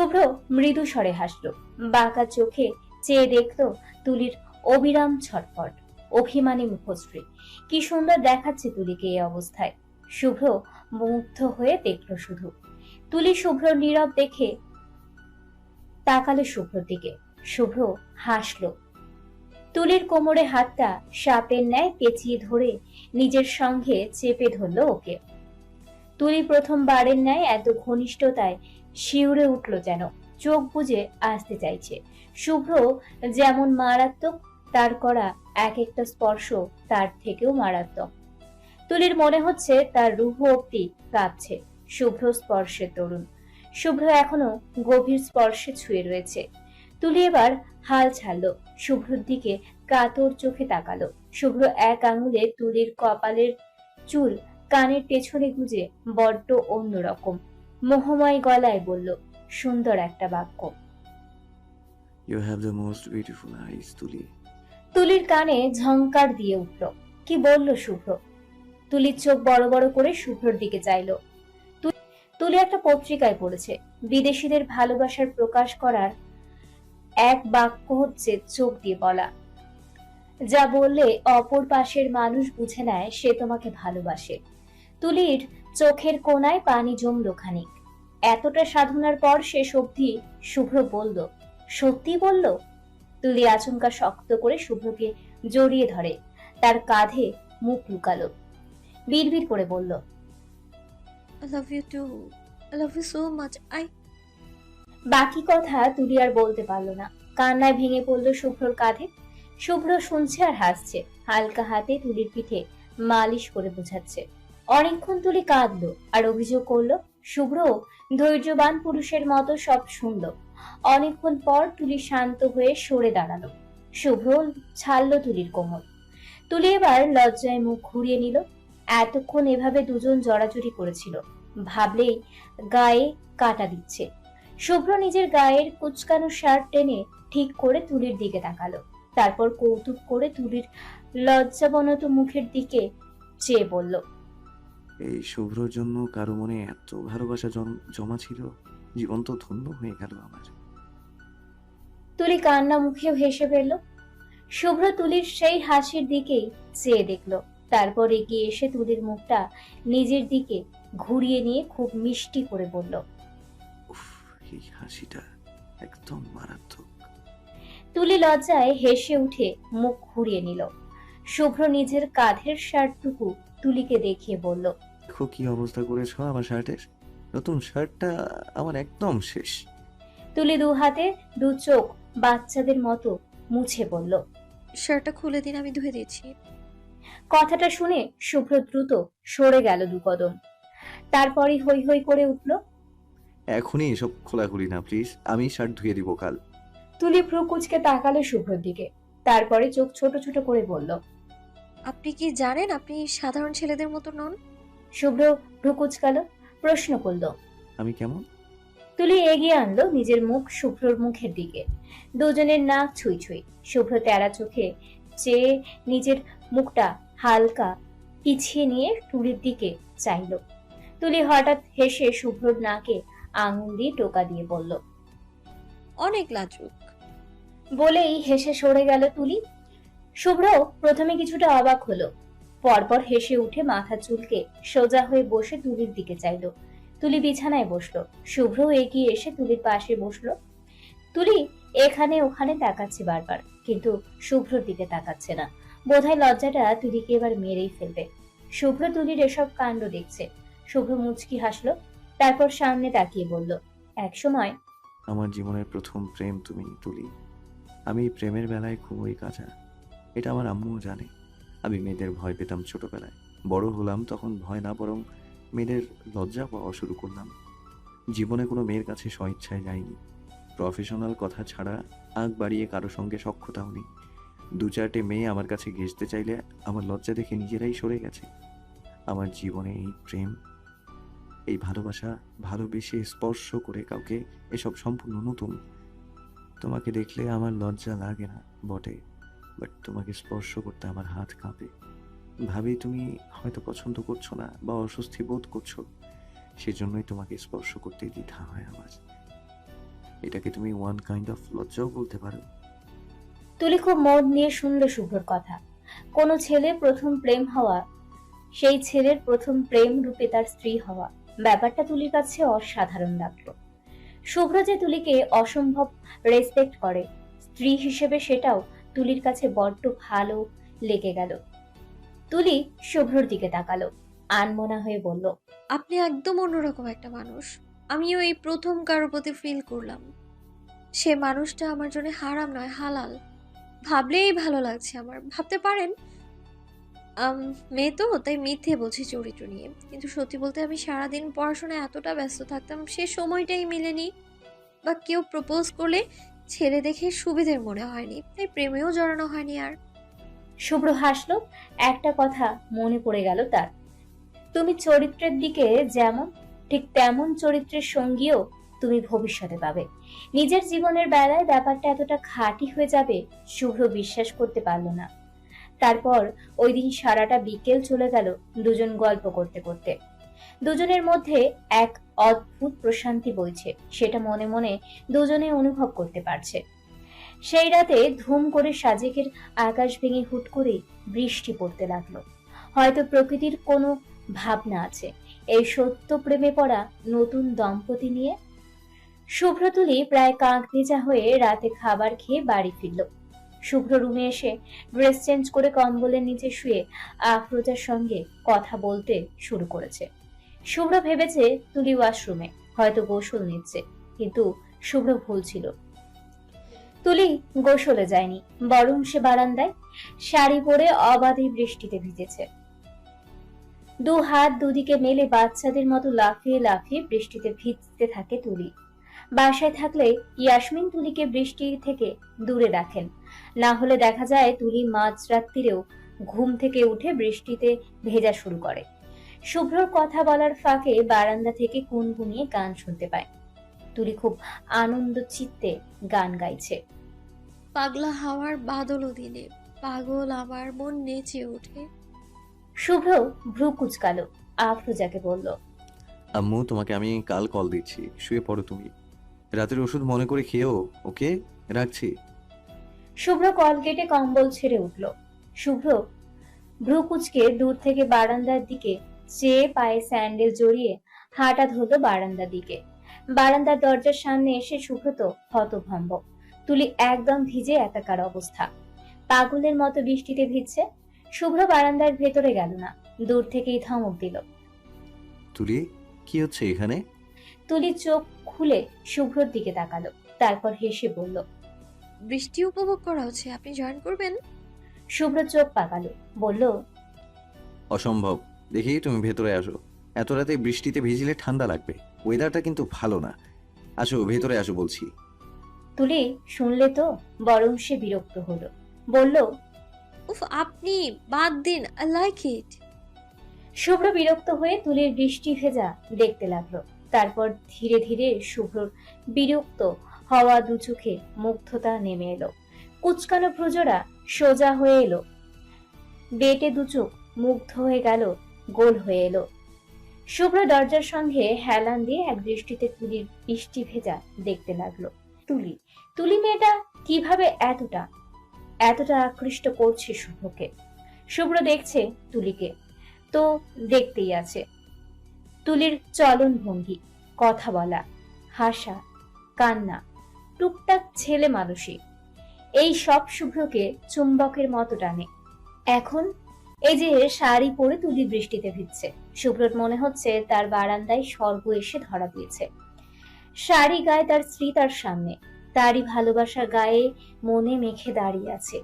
শুভ্র মৃদু স্বরে হাসল। বাঁকা চোখে চেয়ে দেখল তুলির অবিরাম ছটফট, অভিমানী মুখশ্রী। কি সুন্দর দেখাচ্ছে তুলিকে এই অবস্থায়। শুভ্র মুগ্ধ হয়ে দেখল শুধু। তুলি শুভ্র নীরব দেখে তাকালো শুভ্রর দিকে। শুভ্র হাসলো। তুলির কোমরে হাতটা সাপের ন্যায় পেঁচিয়ে ধরে নিজের সঙ্গে চেপে ধরলো ওকে। তুলি প্রথমবারের ন্যায় এত ঘনিষ্ঠতায় শিউরে উঠল যেন, চোখ বুজে আসতে চাইছে। শুভ্র যেমন মারাত্মক, তার করা এক একটা স্পর্শ তার থেকেও মারাত্মক। তুলির মনে হচ্ছে তার রুহ অব্দি কাঁপছে, শুভ্র স্পর্শের তরুণ। শুভ্র এখনও গভীর স্পর্শে ছুঁয়ে রয়েছে। তুলি এবার হাল ছাড়ল, শুভ্রর দিকে কাতর চোখে তাকালো। শুভ্র এক আঙুলে তুলির কপালের চুল কানের পেছনে গুজে বড্ড অন্যরকম। মোহময় গলায় বলল সুন্দর একটা বাক্য। You have the most beautiful eyes Tuli তুলির কানে ঝংকার দিয়ে উঠল। কি বলল শুভ্র? তুলির চোখ বড় বড় করে শুভ্রর দিকে চাইলো। তুলি একটা পত্রিকায় পড়েছে। বিদেশিদের ভালোবাসার প্রকাশ করার এক বাক্য হচ্ছে চোখ দিয়ে বলা। যা বললে অপর পাশের মানুষ বুঝে নেয় সে তোমাকে ভালোবাসে। তুলির চোখের কোনায় পানি জমলো খানিক। এতটা সাধনার পর শেষ অবধি শুভ্র বলল সত্যি বলল? তুলি আচমকা শক্ত করে শুভ্রকে জড়িয়ে ধরে। তার কাঁধে মুখ লুকালো। বিড়বিড় করে বলল বাকি কথা তুলি আর বলতে পারল না। কান্নায় ভেঙে পড়ল শুভ্রর কাঁধে। শুভ্র শুনছে আর হাসছে। হালকা হাতে তুলির পিঠে মালিশ করে বোঝাচ্ছে। অনেকক্ষণ তুলি কাঁদলো আর অভিযোগ করল, শুভ্র, ধৈর্যবান পুরুষের মতো সব শুনলো। অনেকক্ষণ পর তুলি শান্ত হয়ে সরে দাঁড়াল। শুভ্র ছাড়লো তুলির কোমর। তুলি এবার লজ্জায় মুখ ঘুরিয়ে নিল। এতক্ষণ এভাবে দুজন জড়াজড়ি করেছিল। ভাবলেই গায়ে কাটা দিচ্ছে। শুভ্র নিজের গায়ের কুচকানো শার্ট টেনে ঠিক করে তুলির দিকে তাকালো। তারপর কৌতুক করে তুলির লজ্জাবনত মুখের দিকে চেয়ে বলল এই শুভ্রর জন্য কারও মনে এত ভালোবাসা জমা ছিল জীবন তো ধন্য হয়ে গেল আমার। তুলি কান্না মুখেও হেসে ফেলল। শুভ্র তুলির সেই হাসির দিকেই চেয়ে দেখল। তারপর এগিয়ে এসে তুলির মুখটা নিজের দিকে ঘুরিয়ে নিয়ে খুব মিষ্টি করে বলল এই হাসিটা একদম মারাত্মক। তুলি লজ্জায় হেসে উঠে মুখ ঘুরিয়ে নিল। শুভ্র নিজের কাঁধের শার্টটুকু তুলিকে দেখিয়ে বলল দেখো কি অবস্থা করেছ আমার শার্টের? নতুন শার্টটা আমার একদম শেষ। তুলি দু হাতে দু চোখ বাচ্চাদের মতো মুছে বলল। শার্টটা খুলে দিন আমি ধুয়ে দিচ্ছি। কথাটা শুনে শুভ্র দ্রুত সরে গেল দু কদম। তারপরই হই হই করে উঠল। এখনই এসব খোলাখুলি না প্লিজ আমি শার্ট ধুয়ে দিব কাল। তুলি ভ্রু কুচকে তাকালো শুভ্রর দিকে। তারপরে চোখ ছোট ছোট করে বলল আপনি কি জানেন আপনি সাধারণ ছেলেদের মতো নন? শুভ্র ভ্রু কুচকালো প্রশ্ন করল আমি কেমন? তুলি এগিয়ে আনলো নিজের মুখ শুভ্রর মুখের দিকে। দুজনের নাক ছুঁই ছুঁই শুভ্র তেরা চোখে চেয়ে নিজের মুখটা হালকা পিছিয়ে নিয়ে তুলির দিকে চাইলো। তুলি হঠাৎ হেসে শুভ্রর নাকে আঙুল দিয়ে টোকা দিয়ে বলল অনেক লাজুক। বলেই হেসে সরে গেল তুলি। শুভ্র প্রথমে কিছুটা অবাক হলো পরপর হেসে উঠে মাথা চুলকে সোজা হয়ে বসে তুলির দিকে চাইলো। তুলি বিছানায় বসল। শুভ্র এগিয়ে এসে তুলির পাশে বসল। তুলি এখানে ওখানে তাকাচ্ছে বারবার, কিন্তু শুভ্রর দিকে তাকাচ্ছে না। বোধহয় লজ্জাটা তুলিকে এবার মেরেই ফেলবে। শুভ্র তুলির এসব কাণ্ড দেখছে। শুভ্র মুচকি হাসলো, তারপর সামনে তাকিয়ে বলল, এক সময় আমার জীবনের প্রথম প্রেম তুমি, তুলি। আমি প্রেমের বেলায় খুবই কাঁচা। এটা আমার আম্মুও জানে। আমি মেয়েদের ভয় পেতাম ছোটবেলায়। বড় হলাম তখন ভয় না, বরং মেয়েদের লজ্জা পাওয়া শুরু করলাম। জীবনে কোনো মেয়ের কাছে স্বইচ্ছায় যাইনি। প্রফেশনাল কথা ছাড়া আগ বাড়িয়ে কারও সঙ্গে সক্ষতাও নেই। দু চারটে মেয়ে আমার কাছে ঘেঁচতে চাইলে আমার লজ্জা দেখে নিজেরাই সরে গেছে। আমার জীবনে এই প্রেম, এই ভালোবাসা ভালোবেসে স্পর্শ করে কাউকে এসব সম্পূর্ণ নতুন। তোমাকে দেখলে আমার লজ্জা লাগে না বটে। বাট তোমাকে স্পর্শ করতে আমার হাত কাঁপে। ভাবি, তুমি হয়তো পছন্দ করছ না বা অস্বস্তি বোধ করছ। সেজন্যই তোমাকে স্পর্শ করতে দ্বিধা হয় আমার। এটাকে তুমি ওয়ান কাইন্ড অফ লজ্জাও বলতে পারো। তুলি খুব মন নিয়ে শুনল শুভ্রর কথা। কোনো ছেলে প্রথম প্রেম হওয়া, সেই ছেলের প্রথম প্রেম রূপে তার স্ত্রী হওয়া, ব্যাপারটা তুলির কাছে অসাধারণ লাগল। শুভ্র যে তুলিকে অসম্ভব রেসপেক্ট করে, স্ত্রী হিসেবে সেটাও তুলির কাছে বড্ড ভালো লেগে গেল। তুলি শুভ্রর দিকে তাকালো, আনমনা হয়ে বলল, আপনি একদম অন্যরকম একটা মানুষ। আমিও এই প্রথম কারোর প্রতি ফিল করলাম। সে মানুষটা আমার জন্য হারাম নয়, হালাল। ভাবলেই ভালো লাগছে আমার। ভাবতে পারেন? মেয়ে তো, তাই মিথ্যে বলছি চরিত্র নিয়ে। কিন্তু সত্যি বলতে আমি সারাদিন পড়াশোনায় এতটা ব্যস্ত থাকতাম, সে সময়টাই মিলেনি। বা কেউ প্রপোজ করলে ছেলে দেখে সুবিধের মনে হয়নি, তাই প্রেমেও জড়ানো হয়নি আর। শুভ্র হাসলো, একটা কথা মনে পড়ে গেল তার। তুমি চরিত্রের দিকে যেমন, ঠিক তেমন চরিত্রের সঙ্গীও তুমি ভবিষ্যতে পাবে। নিজের জীবনের বেলায় ব্যাপারটা এতটা খাঁটি হয়ে যাবে, শুভ্র বিশ্বাস করতে পারল না। তারপর ওই দিন সারাটা বিকেল চলে গেল দুজন গল্প করতে করতে। দুজনের মধ্যে এক অদ্ভুত প্রশান্তি বইছে, সেটা মনে মনে দুজনে অনুভব করতে পারছে। সেই রাতে ধুম করে সাজেকের আকাশ ভেঙে হুট করে বৃষ্টি পড়তে লাগল। হয়তো প্রকৃতির কোনো ভাবনা আছে, এই সত্য প্রেমে পড়া নতুন দম্পতি নিয়ে। শুভ্রতুলি প্রায় কাক ভেজা হয়ে রাতে খাবার খেয়ে বাড়ি ফিরল। শুভ্র রুমে এসে ড্রেস চেঞ্জ করে কম্বলের নিচে শুয়ে আফরোজার সঙ্গে কথা বলতে শুরু করেছে। শুভ্র ভেবেছে তুলি ওয়াশরুমে, হয়তো গোসল নিচ্ছে, কিন্তু শুভ্র ভুল ছিল। তুলি গোসলে যায়নি, বরং সে বারান্দায় শাড়ি পরে অবাধে বৃষ্টিতে ভিজেছে। দু হাত দুদিকে মেলে বাচ্চাদের মতো লাফিয়ে লাফিয়ে বৃষ্টিতে ভিজতে থাকে তুলি। বাসায় থাকলে ইয়াসমিন তুলিকে বৃষ্টি থেকে দূরে রাখেন। না হলে দেখা যায় তুলি মাঝরাত্রিরেও ঘুম থেকে উঠে বৃষ্টিতে ভেজা শুরু করে। শুভ্রর কথা বলার ফাঁকে বারান্দা থেকে কুন গুনগুনিয়ে গান শুনতে পায়। তুলি খুব আনন্দ চিত্তে গান গাইছে। পাগলা হাওয়ার বাদল দিনে পাগল আমার মন নেচে ওঠে। শুভ্র ভ্রু কুচকালো আফরোজাকে বলল আম্মু তোমাকে আমি কাল কল দিচ্ছি শুয়ে পড়ো তুমি। রাতের ওষুধ মনে করে খেয়েও ওকে? রাখছি। শুভ্র কল কেটে কম্বল ছেড়ে উঠল। শুভ্র ভ্রু কুচকে দূর থেকে বারান্দার দিকে চেয়ে পায়ে স্যান্ডেল জড়িয়ে হাঁটা ধরলো বারান্দার দিকে। বারান্দার দরজার সামনে এসে শুভ্র তো হতভম্ব। তুলি একদম ভিজে একাকার অবস্থা। পাগলের মতো বৃষ্টিতে ভিজছে। শুভ্র বারান্দার ভেতরে গেল না। দূর থেকেই ধমক দিল। তুলি কি হচ্ছে এখানে? তুলি চোখ খুলে শুভ্রর দিকে তাকালো। তারপর হেসে বলল বৃষ্টি উপভোগ করা হচ্ছে আপনি জয়েন করবেন? শুভ্র চোখ পাকালো। বলল অসম্ভব। দেখি তুমি ভেতরে আসো। এত রাতে বৃষ্টিতে ভিজলে ঠান্ডা লাগবে। ওয়েদারটা কিন্তু ভালো না। আসো ভেতরে আসো বলছি। তুলি শুনলে তো বরং সে বিরক্ত হলো। বলল উফ আপনি বাদ দিন আই লাইক ইট শুভ্র বিরক্ত হয়ে তুলির বৃষ্টি ভেজা দেখতে লাগল। তারপর ধীরে ধীরে শুভ্রর বিরক্ত হওয়া দু চোখে মুগ্ধতা নেমে এলো। কুচকানো ভ্রুজরা সোজা হয়ে এলো। বেটে দু চোখ মুগ্ধ হয়ে গেল গোল হয়ে এলো। শুভ্র দরজার সঙ্গে হেলান দিয়ে এক দৃষ্টিতে তুলির বৃষ্টি ভেজা দেখতে লাগল। তুলি তুলি মেয়েটা কীভাবে এতটা এতটা আকৃষ্ট করছে শুভ্রকে? শুভ্র দেখছে তুলিকে, তো দেখতেই আছে। তুলির চলন ভঙ্গি, কথা বলা, হাসা, কান্না, টুকটাক ছেলে মানুষই এই সব শুভ্রকে চুম্বকের মতো টানে। এখন এই যে শাড়ি পরে তুলি বৃষ্টিতে ভিজছে। শুভ্রর মনে হচ্ছে তার বারান্দায় স্বর্গ এসে ধরা দিয়েছে। শাড়ি গায়ে তার স্ত্রী তার সামনে। তারই ভালোবাসা গায়ে মনে মেখে দাঁড়িয়ে আছে।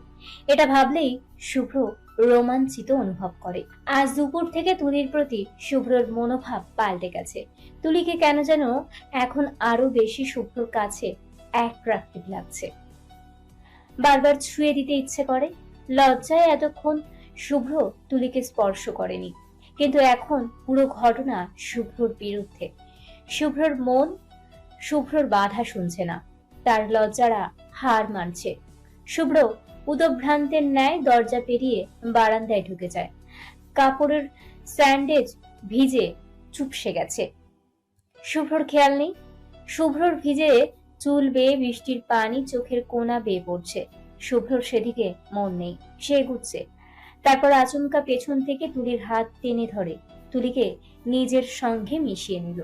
এটা ভাবলেই শুভ্র রোমাঞ্চিত অনুভব করে। আজ দুপুর থেকে তুলির প্রতি শুভ্রর মনোভাব পাল্টে গেছে। তুলিকে কেন যেন এখন আরও বেশি শুভ্রর কাছে অ্যাট্রাক্টিভ লাগছে। বারবার ছুঁয়ে দিতে ইচ্ছে করে। লজ্জায় এতক্ষণ শুভ্র তুলিকে স্পর্শ করেনি। কিন্তু এখন পুরো ঘটনা শুভ্রর বিরুদ্ধে। শুভ্রর মন, শুভ্রর বাধা শুনছে না। তার লজ্জারা হার মানছে। শুভ্র উদভ্রান্তের ন্যায় দরজা পেরিয়ে বারান্দায় ঢুকে যায়। কাপড়ের স্যান্ডেজ ভিজে চুপসে গেছে। শুভ্রর খেয়াল নেই। শুভ্রর ভিজে চুল বেয়ে বৃষ্টির পানি চোখের কোনা বেয়ে পড়ছে। শুভ্রর সেদিকে মন নেই। সে এগুচ্ছে। তারপর আচমকা পেছন থেকে তুলির হাত টেনে ধরে। তুলিকে নিজের সঙ্গে মিশিয়ে নিল।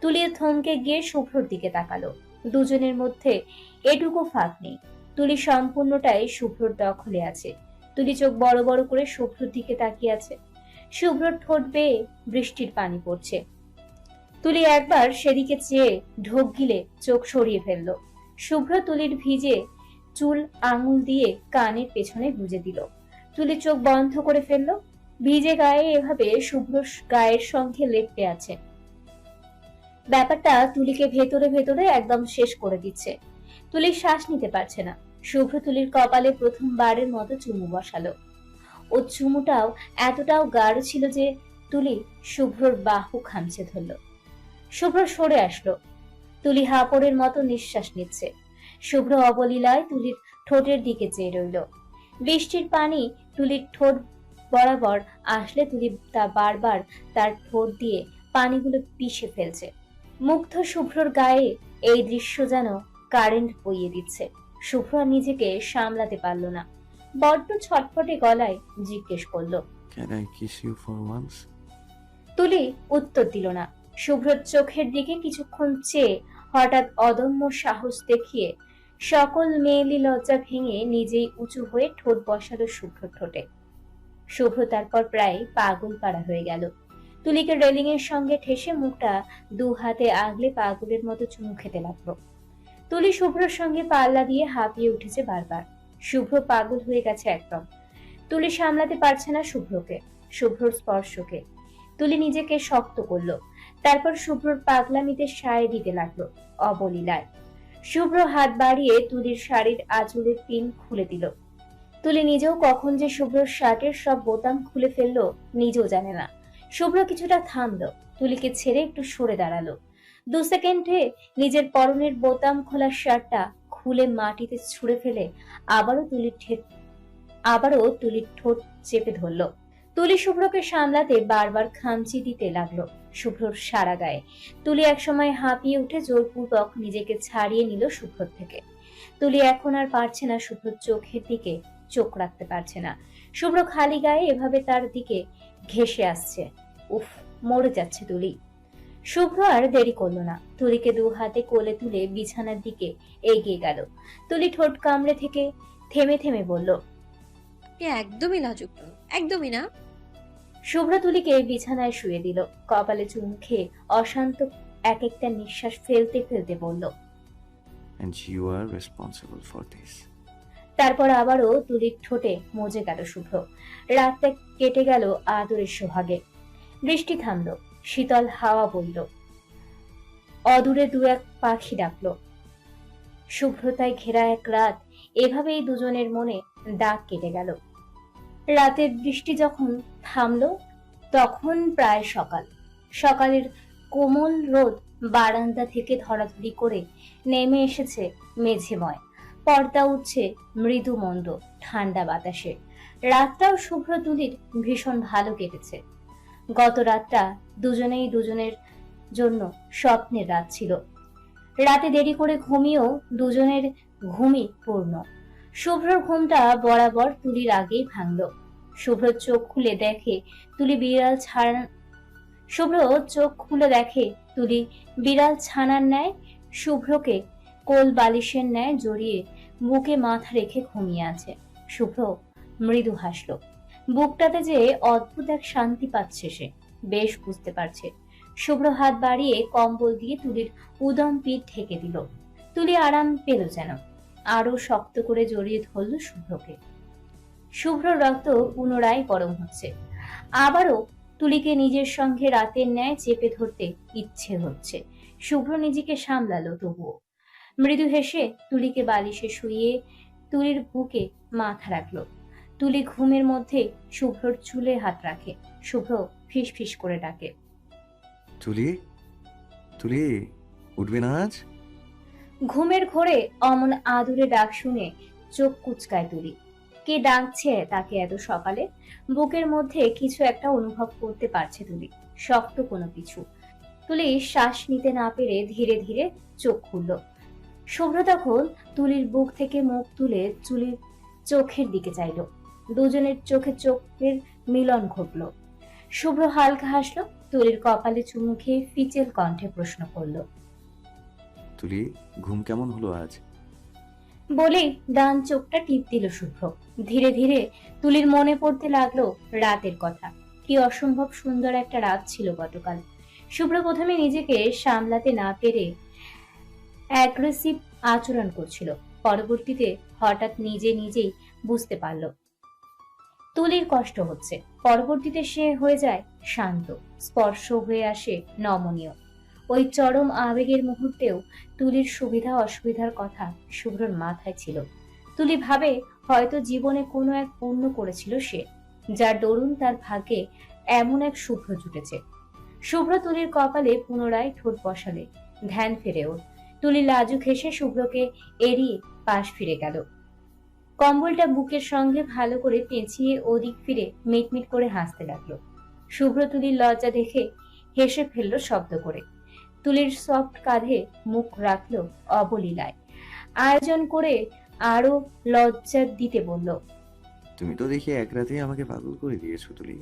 তুলির থমকে গিয়ে শুভ্রর দিকে তাকালো। দুজনের মধ্যে এটুকু ফাঁক নেই। তুলি সম্পূর্ণটাই শুভ্রর দখলে আছে। তুলি চোখ বড় বড় করে শুভ্রর দিকে তাকিয়ে আছে। শুভ্রর ঠোঁট বেয়ে বৃষ্টির পানি পড়ছে। তুলি একবার সেদিকে চেয়ে ঢোক গিলে চোখ সরিয়ে ফেলল। শুভ্র তুলির ভিজে চুল আঙুল দিয়ে কানের পেছনে গুজে দিল। তুলি চোখ বন্ধ করে ফেলল। ভিজে গায়ে এভাবে শুভ্র গায়ের সঙ্গে লেপটে আছে। ব্যাপারটা তুলিকে ভেতরে ভেতরে একদম শেষ করে দিচ্ছে। তুলি শ্বাস নিতে পারছে না। শুভ্র তুলির কপালে প্রথমবারের মতো চুমু বসালো। ও চুমুটাও এতটাও গাঢ় ছিল যে তুলি শুভ্রর বাহু খামচে ধরল। শুভ্র সরে আসলো। তুলি হাপড়ের মতো নিঃশ্বাস নিচ্ছে। শুভ্র অবলীলায় তুলির ঠোঁটের দিকে চেয়ে রইল। বৃষ্টির পানি তুলির ঠোঁট বরাবর আসলে তুলি তা বারবার তার ঠোঁট দিয়ে পানিগুলো পিষে ফেলছে। মুগ্ধ শুভ্রর গায়ে এই দৃশ্য যেন কারেন্ট বইয়ে দিচ্ছে। শুভ্র নিজেকে সামলাতে পারল না। বড্ড ছটফটে গলায় জিজ্ঞেস করল তুলি উত্তর দিল না। শুভ্রর চোখের দিকে কিছুক্ষণ চেয়ে হঠাৎ অদম্য সাহস দেখিয়ে সকল মেয়েলি লজ্জা ভেঙে নিজেই উঁচু হয়ে ঠোঁট বসালো শুভ্র ঠোঁটে। শুভ্র তারপর প্রায় পাগল পাড়া হয়ে গেল। তুলিকে রেলিং এর সঙ্গে ঠেসে মুখটা দু হাতে আগলে পাগলের মতো চুমু খেতে লাগল। তুলি শুভ্রর সঙ্গে পাল্লা দিয়ে হাঁপিয়ে উঠেছে বারবার। শুভ্র পাগল হয়ে গেছে একদম। তুলি সামলাতে পারছে না শুভ্রকে, শুভ্রর স্পর্শকে। তুলি নিজেকে শক্ত করল। তারপর শুভ্রর পাগলামিতে সায় দিতে লাগল, অবলীলায়। শুভ্র হাত বাড়িয়ে তুলির শাড়ির আঁচলের পিন খুলে দিল। তুলি নিজেও কখন যে শুভ্রর শার্টের সব বোতাম খুলে ফেলল, নিজেও জানে না। শুভ্র কিছুটা থামলো, তুলিকে ছেড়ে একটু সরে দাঁড়াল। দু সেকেন্ডে নিজের পরনের বোতাম খোলা শার্টটা খুলে মাটিতে ছুঁড়ে ফেলে আবারও তুলির আবারও তুলির ঠোঁট চেপে ধরলো। তুলি শুভ্রকে সামলাতে বারবার খামচি দিতে লাগল। শুভ্রর সারা গায়ে। তুলি একসময় হাঁপিয়ে উঠে জোরপূর্বক নিজেকে ছাড়িয়ে নিল শুভ্রর থেকে। তুলি এখন আর পারছে না শুভ্রর চোখের দিকে চোখ রাখতে পারছে না। শুভ্র খালি গায়ে এভাবে তার দিকে ঘেসে আসছে। উফ, মরে যাচ্ছে তুলি। শুভ্র আর দেরি করল না। তুলিকে দু হাতে কোলে তুলে বিছানার দিকে এগিয়ে গেল। তুলি ঠোঁট কামড়ে থেকে থেমে থেমে বলল একদমই লাজুক একদমই না। শুভ্র তুলিকে বিছানায় শুয়ে দিল। কপালে চুম খেয়ে অশান্ত এক একটা নিঃশ্বাস ফেলতে ফেলতে বলল তারপর আবারও তুলির ঠোঁটে মজে গেল শুভ্র। রাতটা কেটে গেল আদরের সোহাগে। বৃষ্টি থামল শীতল হাওয়া বইল অদূরে দু এক পাখি ডাকলো। শুভ্রতায় ঘেরা এক রাত এভাবেই দুজনের মনে দাগ কেটে গেল। রাতের বৃষ্টি যখন থামলো, তখন প্রায় সকাল। সকালের কোমল রোদ বারান্দা থেকে ধরাধরি করে নেমে এসেছে মেঝেময়। পর্দা উঠছে মৃদু মন্দ ঠান্ডা বাতাসে। রাতটাও শুভ্র তুলির ভীষণ ভালো কেটেছে। গত রাতটা দুজনেই দুজনের জন্য স্বপ্নের রাত ছিল। রাতে দেরি করে ঘুমিয়েও দুজনের ঘুমই পূর্ণ। শুভ্রর ঘুমটা বরাবর তুলির আগেই ভাঙল। শুভ্র চোখ খুলে দেখে তুলি বিড়াল ছাড়া শুভ্র চোখ খুলে দেখে তুলি বিড়াল ছানার ন্যায়, শুভ্রকে কোল বালিশের ন্যায় জড়িয়ে বুকে মাথা রেখে ঘুমিয়ে আছে। শুভ্র মৃদু হাসল। বুকটাতে যে অদ্ভুত এক শান্তি পাচ্ছে সে, বেশ বুঝতে পারছে। শুভ্র হাত বাড়িয়ে কম্বল দিয়ে তুলির উদম পিঠ ঢেকে দিল। তুলি আরাম পেল যেন। আরও শক্ত করে জড়িয়ে ধরল শুভ্রকে। শুভ্র রক্ত পুনরায় গরম হচ্ছে। আবারও তুলিকে নিজের সঙ্গে রাতের ন্যায় চেপে ধরতে ইচ্ছে হচ্ছে। শুভ্র নিজেকে সামলালো তবুও। মৃদু হেসে তুলিকে বালিশে শুইয়ে তুলির বুকে মাথা রাখল। তুলি ঘুমের মধ্যে শুভ্রর চুলে হাত রাখে। শুভ্র ফিস ফিস করে ডাকে। তুলি? তুলি, উঠবে না আজ? ঘুমের ঘোরে অমন আদুরে ডাক শুনে চোখ কুচকায় তুলি। কে ডাকছে তাকে এত সকালে? বুকের মধ্যে কিছু একটা অনুভব করতে পারছে তুলি, শক্ত কোনো কিছু। তুলি শ্বাস নিতে না পেরে ধীরে ধীরে চোখ খুলল। শুভ্র তখন তুলির বুক থেকে মুখ তুলে চুলির চোখের দিকে চাইল। দুজনের চোখে চোখের মিলন ঘটল। শুভ্র হালকা হাসলো, তুলির কপালে চুমু খেয়ে ফিচেল কণ্ঠে প্রশ্ন করল তুলি, ঘুম কেমন হলো আজ? বলেই ডান চোখটা টিপ দিল শুভ্র। ধীরে ধীরে তুলির মনে পড়তে লাগল রাতের কথা। কি অসম্ভব সুন্দর একটা রাত ছিল গতকাল। শুভ্র প্রথমে নিজেকে সামলাতে না পেরে অ্যাগ্রেসিভ আচরণ করছিল। পরবর্তীতে হঠাৎ নিজে নিজেই বুঝতে পারল। তুলির কষ্ট হচ্ছে। পরবর্তীতে সে হয়ে যায় শান্ত। স্পর্শ হয়ে আসে নমনীয়। ওই চরম আবেগের মুহূর্তেও তুলির সুবিধা অসুবিধার কথা শুভ্রর মাথায় ছিল। তুলি ভাবে হয়তো জীবনে কোনো এক পূর্ণ করেছিল সে, যার দরুন তার ভাগ্যে এমন এক শুভ্র জুটেছে। শুভ্র তুলির কপালে পুনরায় ঠোঁট বসালে, ধ্যান ফেরে ওর। তুলি লাজু হেসে শুভ্রকে এড়িয়ে পাশ ফিরে গেল। কম্বলটা বুকের সঙ্গে ভালো করে পেঁচিয়ে ওদিক ফিরে মিটমিট করে হাসতে লাগল। শুভ্র তুলির লজ্জা দেখে হেসে ফেলল শব্দ করে। তুলির সফট কাঁধে মুখ রাখল অবলীলায়। আয়োজন করে আরও লজ্জা দিতে বলল তুমি তো দেখি এক রাতে আমাকে পাগল করে দিয়েছ Tuli.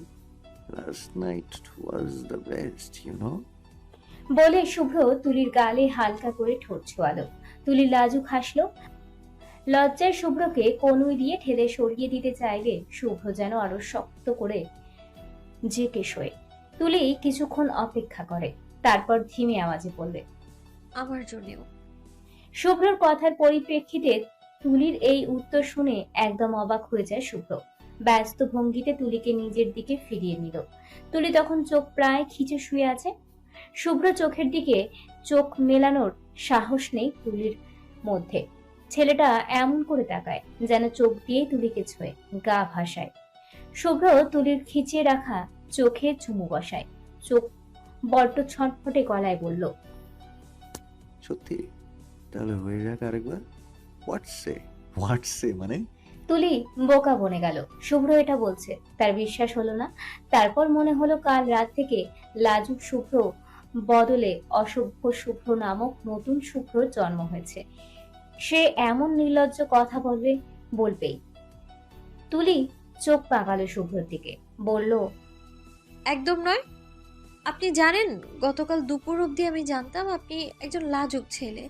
Last night was the best you know বলে শুভ্র তুলির গালে হালকা করে ঠোঁট ছোয়ালো। তুলি লাজুক হাসলো। লজ্জায় শুভ্রকে কনুই দিয়ে ঠেলে সরিয়ে দিতে চাইলে শুভ্র যেন আরও শক্ত করে জেকে শোয়ে। তুলি কিছুক্ষণ অপেক্ষা করে। তারপর ধিমে আওয়াজে বললে আমার জন্যেও শুভ্রর কথার পরিপ্রেক্ষিতে তুলির এই উত্তর শুনে একদম অবাক হয়ে যায় শুভ্র। ব্যস্ত ভঙ্গিতে তুলিকে নিজের দিকে ফিরিয়ে নিল। তুলি তখন চোখ প্রায় খিচে শুয়ে আছে। শুভ্র চোখের দিকে চোখ মেলানোর সাহস নেই তুলির মধ্যে। ছেলেটা এমন করে তাকায় যেন চোখ দিয়ে তুলিকে ছোঁয় গা ভাসায়। শুভ্র তুলির খিচিয়ে রাখা চোখে চুমু বসায়। চোখ বড্ড ছটফটে গলায় বলল সত্যি? তাহলে হয়ে যাক আরেকবার। হোয়াটসে হোয়াটসে মানে? তুলি বোকা বনে গেল। শুভ্র এটা বলছে। তার বিশ্বাস হলো না। তারপর মনে হলো কাল রাত থেকে লাজুক শুভ্র বদলে অসভ্য শুভ্র নামক নতুন শুভ্র জন্ম হয়েছে। সে এমন নির্লজ্জ কথা বলবে বলবেই। তুলি চোখ পাকালো শুভ্রর দিকে। বলল একদম নয়। আপনি জানেন, গতকাল দুপুর অবধি আমি জানতাম আপনি একজন লাজুক ছেলে।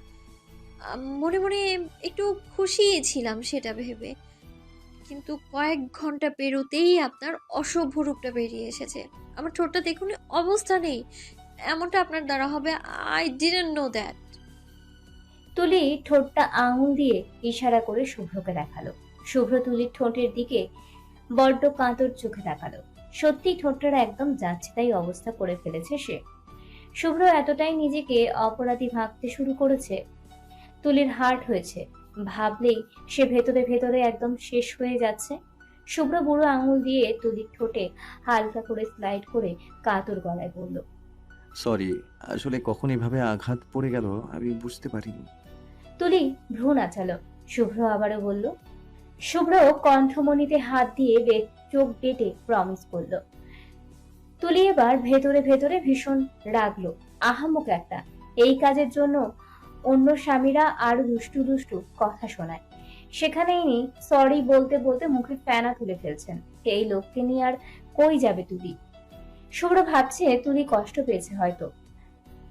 মনে মনে একটু খুশি ছিলাম সেটা ভেবে। কিন্তু কয়েক ঘণ্টা পেরোতেই আপনার অসভ্য রূপটা বেরিয়ে এসেছে। আমার ঠোঁটটা দেখুন, অবস্থা নেই। এমনটা আপনার দ্বারা হবে আই ডিডন্ট নো দ্যাট তুলি ঠোঁটটা আঙুল দিয়ে ইশারা করে শুভ্রকে দেখাল। শুভ্র তুলির ঠোঁটের দিকে বড্ড কাঁতর চোখে তাকালো। সত্যি ঠোঁটটা একদম যাচ্ছে তাই অবস্থা করে ফেলেছে সে। শুভ্র এতটাই নিজেকে অপরাধী ভাবতে শুরু করেছে। তুলির হার্ট হয়েছে। ভাবলেই সে ভেতরে ভেতরে একদম শেষ হয়ে যাচ্ছে। শুভ্র বুড়ো আঙুল দিয়ে তুলির ঠোঁটে হালকা করে স্লাইড করে কাতর গলায় বলল সরি আসলে কখন এভাবে আঘাত পড়ে গেল আমি বুঝতে পারিনি। তুলি ভ্রু নাচালো শুভ্র আবারও বলল শুভ্র কণ্ঠমণিতে হাত দিয়ে চোখ বেটে প্রমিস করল। তুলি এবার ভেতরে ভেতরে ভীষণ রাগলো। আহামক একটা। এই কাজের জন্য অন্য স্বামীরা আরও দুষ্টু দুষ্টু কথা শোনায়। সেখানে ইনি সরি বলতে বলতে মুখে ফেনা তুলে ফেলছেন। এই লোককে নিয়ে আর কই যাবে তুলি? শুভ্র ভাবছে তুলি কষ্ট পেয়েছে হয়তো।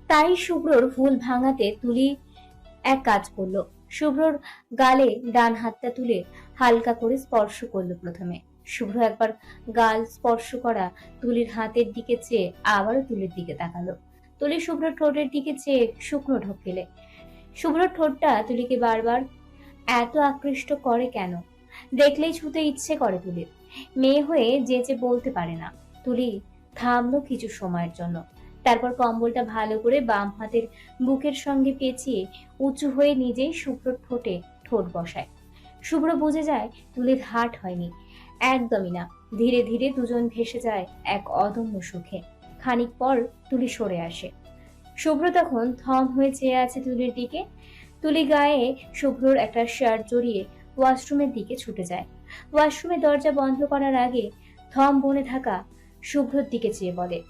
তাই শুভ্রর ভুল ভাঙাতে তুলি এক কাজ করল। শুভ্রর গালে ডান হাতটা তুলে হালকা করে স্পর্শ করল প্রথমে। শুভ্র একবার গাল স্পর্শ করা তুলির হাতের দিকে চেয়ে আবারও তুলির দিকে তাকালো। তুলি শুভ্র ঠোঁটের দিকে চেয়ে শুকনো ঢোক ঢোকেলে শুভ্র ঠোঁটটা তুলিকে বারবার, এত আকৃষ্ট করে কেন? দেখলেই ছুতে ইচ্ছে করে তুলির মেয়ে হয়ে যেচে বলতে পারে না। তুলি থামলো কিছু সময়ের জন্য। তারপর কম্বলটা ভালো করে বাম হাতের বুকের সঙ্গে পেঁচিয়ে উঁচু হয়ে নিজেই শুভ্র ঠোঁটে ঠোঁট বসায়। শুভ্র বুঝে যায় তুলির হাট হয়নি। একদমই না। ধীরে ধীরে দুজন ভেসে যায় এক অদম্য সুখে। খানিক পর তুলি সরে আসে। শুভ্র তখন থম হয়ে চেয়ে আছে তুলির দিকে। তুলি গায়ে শুভ্রর একটা শার্ট জড়িয়ে ওয়াশরুমের দিকে ছুটে যায়। ওয়াশরুমের দরজা বন্ধ করার আগে থম বনে থাকা শুভ্রর দিকে চেয়ে বলে